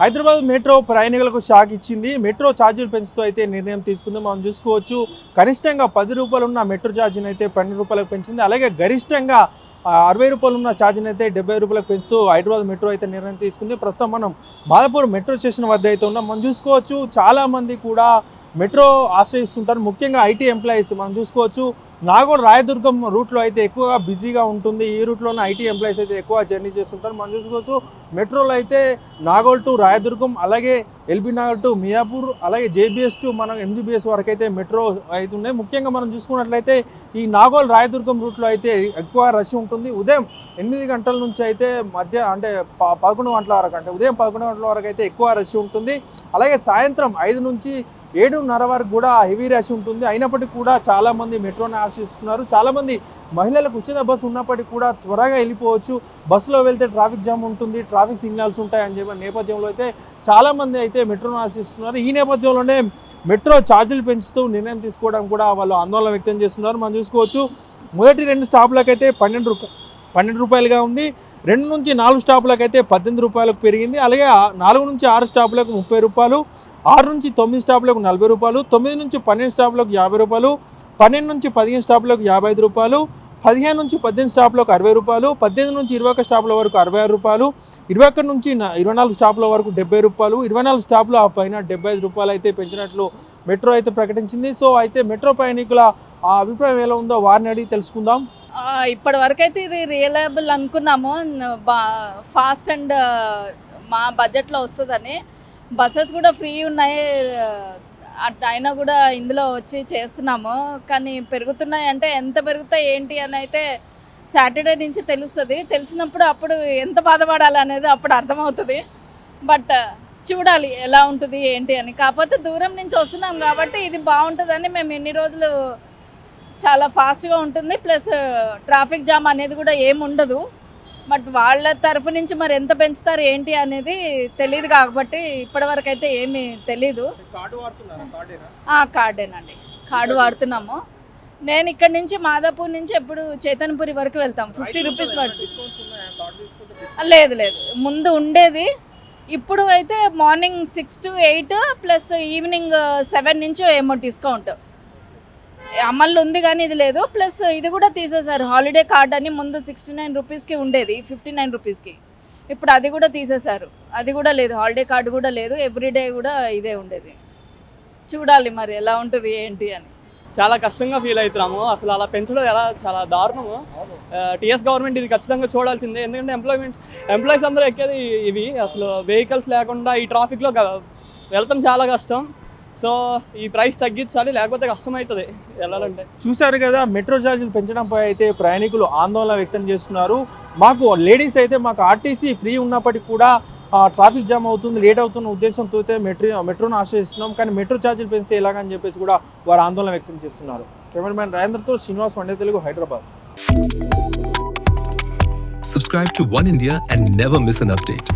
Hyderabad metro ప్రయాణికులకు shock ఇచ్చింది. Metro ఛార్జీలు పెంచుతూ అయితే నిర్ణయం తీసుకుంది మనం చూసుకోవచ్చు. కనిష్టంగా పది రూపాయలు ఉన్న మెట్రో ఛార్జీని అయితే పన్నెండు రూపాయలకు పెంచింది. అలాగే గరిష్టంగా అరవై రూపాయలు ఉన్న ఛార్జీని అయితే డెబ్బై రూపాయలకు పెంచుతూ హైదరాబాద్ మెట్రో అయితే నిర్ణయం తీసుకుంది. ప్రస్తుతం మనం మాదాపూర్ మెట్రో స్టేషన్ వద్ద అయితే ఉన్నాం. మనం చూసుకోవచ్చు చాలామంది కూడా మెట్రో ఆశ్రయిస్తుంటారు. ముఖ్యంగా ఐటీ ఎంప్లాయీస్ మనం చూసుకోవచ్చు. నాగోడ్ రాయదుర్గం రూట్లో అయితే ఎక్కువగా బిజీగా ఉంటుంది. ఈ రూట్లోనే ఐటీ ఎంప్లాయీస్ అయితే ఎక్కువ జర్నీ చేస్తుంటారు. మనం చూసుకోవచ్చు మెట్రోలో అయితే నాగోల్ టు రాయదుర్గం అలాగే ఎల్బీ నగర్ టు మియాపూర్ అలాగే జేబీఎస్ టు మనం ఎంజీబీఎస్ వరకు అయితే మెట్రో అయితే ఉన్నాయి. ముఖ్యంగా మనం చూసుకున్నట్లయితే ఈ నాగోల్ రాయదుర్గం రూట్లో అయితే ఎక్కువ రష్ ఉంటుంది. ఉదయం ఎనిమిది గంటల నుంచి అయితే మధ్య అంటే ప- పదకొండు గంటల వరకు అంటే ఉదయం పదకొండు గంటల వరకు అయితే ఎక్కువ రష్ ఉంటుంది. అలాగే సాయంత్రం ఐదు నుంచి ఏడున్నర వరకు కూడా హెవీ రష్ ఉంటుంది. అయినప్పటికీ కూడా చాలామంది మెట్రోని ఆశిస్తున్నారు చాలామంది మహిళలకు ఉచిత బస్సు ఉన్నప్పటికీ కూడా త్వరగా వెళ్ళిపోవచ్చు. బస్సులో వెళ్తే ట్రాఫిక్ జామ్ ఉంటుంది ట్రాఫిక్ సిగ్నల్స్ ఉంటాయని చెప్పి నేపథ్యంలో అయితే చాలామంది అయితే మెట్రోను ఆశిస్తున్నారు ఈ నేపథ్యంలోనే మెట్రో ఛార్జీలు పెంచుతూ నిర్ణయం తీసుకోవడం కూడా వాళ్ళు ఆందోళన వ్యక్తం చేస్తున్నారు. మనం చూసుకోవచ్చు. మొదటి రెండు స్టాపులకైతే పన్నెండు రూపాయలు పన్నెండు రూపాయలుగా ఉంది. రెండు నుంచి నాలుగు స్టాపులకు అయితే పద్దెనిమిది రూపాయలకు పెరిగింది. అలాగే నాలుగు నుంచి ఆరు స్టాపులకు ముప్పై రూపాయలు ఆరు నుంచి తొమ్మిది స్టాపులకు నలభై రూపాయలు తొమ్మిది నుంచి పన్నెండు స్టాపులకు యాభై రూపాయలు పన్నెండు నుంచి పదిహేను స్టాపులకు యాభై ఐదు రూపాయలు పదిహేను నుంచి పద్దెనిమిది స్టాపులకు అరవై రూపాయలు పద్దెనిమిది నుంచి ఇరవై ఒక స్టాపుల వరకు అరవై ఆరు రూపాయలు ఇరవై ఒకటి నుంచి ఇరవై నాలుగు స్టాపుల వరకు డెబ్బై రూపాయలు ఇరవై నాలుగు స్టాపుల పైన డెబ్బై ఐదు రూపాయలు అయితే పెంచినట్లు మెట్రో అయితే ప్రకటించింది. సో అయితే మెట్రో ప్రయాణికుల ఆ అభిప్రాయం ఎలా ఉందో వారిని అడిగి తెలుసుకుందాం. ఇప్పటి వరకు అయితే ఇది రియలబుల్ అనుకున్నాము. బా ఫాస్ట్ అండ్ మా బడ్జెట్లో వస్తుందని. బస్సెస్ కూడా ఫ్రీ ఉన్నాయి. అట్ అయినా కూడా ఇందులో వచ్చి చేస్తున్నాము. కానీ పెరుగుతున్నాయి అంటే ఎంత పెరుగుతాయి ఏంటి అని అయితే సాటర్డే నుంచి తెలుస్తుంది. తెలిసినప్పుడు అప్పుడు ఎంత బాధపడాలి అనేది అప్పుడు అర్థమవుతుంది. బట్ చూడాలి ఎలా ఉంటుంది ఏంటి అని. కాకపోతే దూరం నుంచి వస్తున్నాం కాబట్టి ఇది బాగుంటుందని మేము ఎన్ని రోజులు చాలా ఫాస్ట్గా ఉంటుంది. ప్లస్ ట్రాఫిక్ జామ్ అనేది కూడా ఏమి ఉండదు. బట్ వాళ్ళ తరఫు నుంచి మరి ఎంత పెంచుతారు ఏంటి అనేది తెలియదు కాబట్టి ఇప్పటివరకు అయితే ఏమీ తెలీదు. కార్డేనండి కార్డు వాడుతున్నాము. నేను ఇక్కడ నుంచి మాదాపూర్ నుంచి ఎప్పుడు చైతన్యపురి వరకు వెళ్తాం. ఫిఫ్టీ రూపీస్ పడుతుంది. లేదు లేదు. ముందు ఉండేది. ఇప్పుడు అయితే morning six to eight plus evening seven నుంచి ఏమో డిస్కౌంట్ అమల్లో ఉంది కానీ ఇది లేదు. ప్లస్ ఇది కూడా తీసేశారు. హాలిడే కార్డ్ అని ముందు సిక్స్టీ నైన్ రూపీస్కి ఉండేది. ఫిఫ్టీ నైన్ రూపీస్కి ఇప్పుడు అది కూడా తీసేశారు. అది కూడా లేదు. హాలిడే కార్డు కూడా లేదు. ఎవ్రీడే కూడా ఇదే ఉండేది. చూడాలి మరి ఎలా ఉంటుంది ఏంటి అని. చాలా కష్టంగా ఫీల్ అవుతున్నాము అసలు అలా పెంచడం ఎలా? చాలా దారుణము. టీఎస్ గవర్నమెంట్ ఇది ఖచ్చితంగా చూడాల్సిందే. ఎందుకంటే ఎంప్లాయ్మెంట్ ఎంప్లాయీస్ అందరూ ఎక్కేది ఇవి. అసలు వెహికల్స్ లేకుండా ఈ ట్రాఫిక్లో వెళ్తాం చాలా కష్టం. సో ఈ ప్రైస్ తగ్గించాలి లేకపోతే కష్టమవుతుంది వెళ్ళాలంటే. చూశారు కదా మెట్రో ఛార్జీలు పెంచడంపై అయితే ప్రయాణికులు ఆందోళన వ్యక్తం చేస్తున్నారు. మాకు లేడీస్ అయితే మాకు ఆర్టీసీ ఫ్రీ ఉన్నప్పటికీ కూడా ట్రాఫిక్ జామ్ అవుతుంది లేట్ అవుతున్న ఉద్దేశంతో అయితే మెట్రో మెట్రోను ఆశ్రయిస్తున్నాం. కానీ మెట్రో ఛార్జీలు పెంచితే ఎలాగని చెప్పేసి కూడా వారు ఆందోళన వ్యక్తం చేస్తున్నారు. కెమెరామ్యాన్ రాజేంద్రతో శ్రీనివాస్ వండే Telugu Hyderabad. Subscribe to One India and never miss an update.